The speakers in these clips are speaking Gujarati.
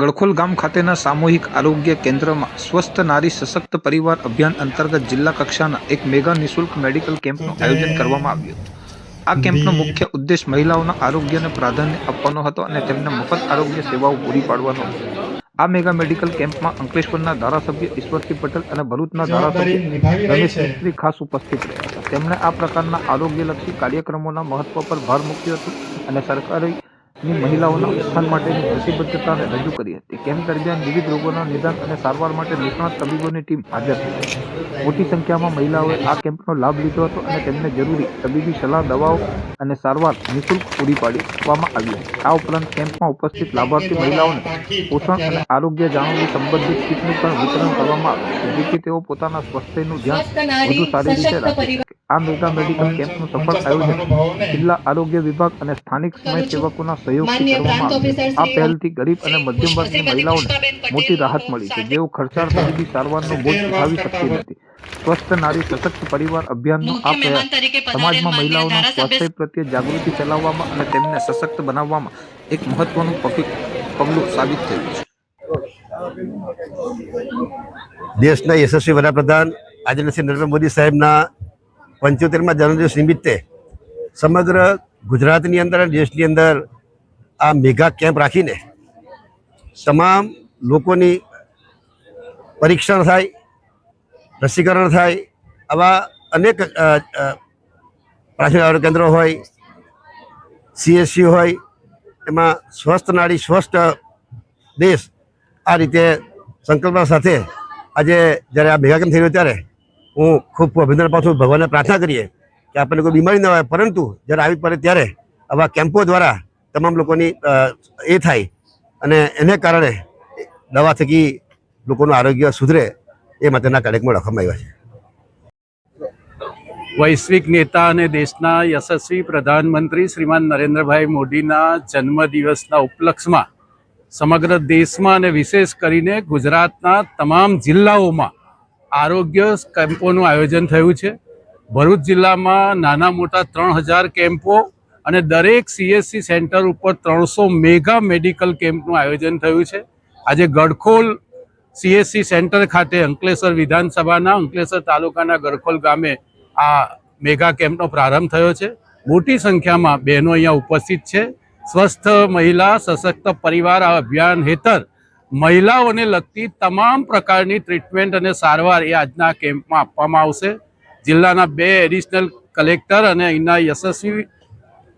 ગળખોલ ગામ ખાતેના સામૂહિક આરોગ્ય કેન્દ્રમાં સ્વસ્થ નારી સશક્ત પરિવાર અભિયાન અંતર્ગત જિલ્લા કક્ષાના એક મેગા નિઃશુલ્ક મેડિકલ કેમ્પનું આયોજન કરવામાં આવ્યું હતું. આ કેમ્પનો મુખ્ય ઉદ્દેશ મહિલાઓના આરોગ્યને પ્રાધાન્ય આપવાનો હતો અને તેમને મફત આરોગ્ય સેવાઓ પૂરી પાડવાનો હતો. આ મેગા મેડિકલ કેમ્પમાં અંકલેશ્વરના ધારાસભ્ય ઈશ્વરસિંહ પટેલ અને ભરૂચના ધારાસભ્ય રમેશ મિસ્ત્રી ખાસ ઉપસ્થિત રહ્યા હતા. તેમણે આ પ્રકારના આરોગ્યલક્ષી કાર્યક્રમોના મહત્વ પર ભાર મૂક્યો હતો અને સરકારની મહિલાઓના ઉત્થાન માટેની પ્રતિબદ્ધતાને રજૂ કરી હતી. કેમ્પ દરમિયાન વિવિધ રોગોના નિદાન અને સારવાર માટે નિષ્ણાત તબીબોની ટીમ હાજર હતી. મોટી સંખ્યામાં મહિલાઓએ આ કેમ્પનો લાભ લીધો હતો અને તેમને જરૂરી તબીબી સલાહ દવાઓ અને સારવાર નિઃશુલ્ક પૂરી પાડવામાં આવી હતી. આ ઉપરાંત કેમ્પમાં ઉપસ્થિત લાભાર્થી મહિલાઓને પોષણ અને આરોગ્ય જાળવણી સંબંધિત કીટનું પણ વિતરણ કરવામાં આવ્યું જેથી તેઓ પોતાના સ્વાસ્થ્યનું ધ્યાન વધુ સારી રીતે રાખી શકે. આ મેગા મેડિકલ કેમ્પનું સફળ આયોજન જિલ્લા આરોગ્ય વિભાગ અને સ્થાનિક સમય સેવકોના સહયોગથી કરવામાં આ પહેલથી ગરીબ અને મધ્યમ વર્ગની મહિલાઓને મોટી રાહત મળી છે. જેઓ ખર્ચાળ તબીબી સારવારનો બોજ ઉઠાવી શકતી નથી. સ્વસ્થ નારી સશક્ત પરિવાર અભિયાનનો આ પ્રયાસ સમાજમાં મહિલાઓના સ્વાસ્થ્ય પ્રત્યે જાગૃતિ ફેલાવવામાં અને તેમને સશક્ત બનાવવામાં એક મહત્વનું પગલું પગલું સાબિત થયું છે. દેશના યશસ્વી વડાપ્રધાન આજે શ્રી નરેન્દ્ર મોદી સાહેબના પંચોતેરમાં જન્મદિવસ નિમિત્તે સમગ્ર ગુજરાતની અંદર અને દેશની અંદર આ મેગા કેમ્પ રાખીને તમામ લોકોની પરીક્ષણ થાય, રસીકરણ થાય, આવા અનેક પ્રાથમિક આરોગ્ય કેન્દ્રો હોય સીએસસી હોય, એમાં સ્વસ્થ નાડી, સ્વસ્થ દેશ આ રીતે સંકલ્પ સાથે આજે જ્યારે આ મેગા કેમ્પ થઈ રહ્યો ત્યારે હું ખૂબ અભિનંદન પાછું ભગવાનને પ્રાર્થના કરીએ કે આપણને કોઈ બીમારી ન આવે, પરંતુ જ્યારે આવી પડે ત્યારે આવા કેમ્પો દ્વારા તમામ લોકોની એ થાય અને એને કારણે દવા થકી લોકોનું આરોગ્ય સુધરે એ માટેના કાર્યક્રમો રાખવામાં આવ્યા છે. વૈશ્વિક નેતા અને દેશના યશસ્વી પ્રધાનમંત્રી શ્રીમાન નરેન્દ્રભાઈ મોદીના જન્મદિવસના ઉપલક્ષમાં સમગ્ર દેશમાં અને વિશેષ કરીને ગુજરાતના તમામ જિલ્લાઓમાં આરોગ્ય કેમ્પોનું આયોજન થયું છે. ભરૂચ જિલ્લામાં નાના મોટા ત્રણ હજાર કેમ્પો અને દરેક સીએસસી સેન્ટર ઉપર ત્રણસો મેગા મેડિકલ કેમ્પનું આયોજન થયું છે. આજે ગડખોલ સીએસસી સેન્ટર ખાતે અંકલેશ્વર વિધાનસભાના અંકલેશ્વર તાલુકાના ગડખોલ ગામે આ મેગા કેમ્પનો પ્રારંભ થયો છે. મોટી સંખ્યામાં બહેનો અહીંયા ઉપસ્થિત છે. સ્વસ્થ મહિલા સશક્ત પરિવાર આ અભિયાન હેઠળ મહિલાઓને લગતી તમામ પ્રકારની ટ્રીટમેન્ટ અને સારવાર એ આજના કેમ્પમાં આપવામાં આવશે. જિલ્લાના બે એડિશનલ કલેક્ટર અને અહીંના યશસ્વી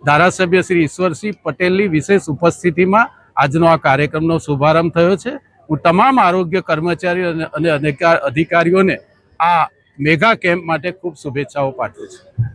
ધારાસભ્ય શ્રી ઈશ્વરસિંહ પટેલની વિશેષ ઉપસ્થિતિમાં આજનો આ કાર્યક્રમનો શુભારંભ થયો છે. હું તમામ આરોગ્ય કર્મચારીઓ અને અને અધિકાર- અધિકારીઓને આ મેગા કેમ્પ માટે ખૂબ શુભેચ્છાઓ પાઠવું છું.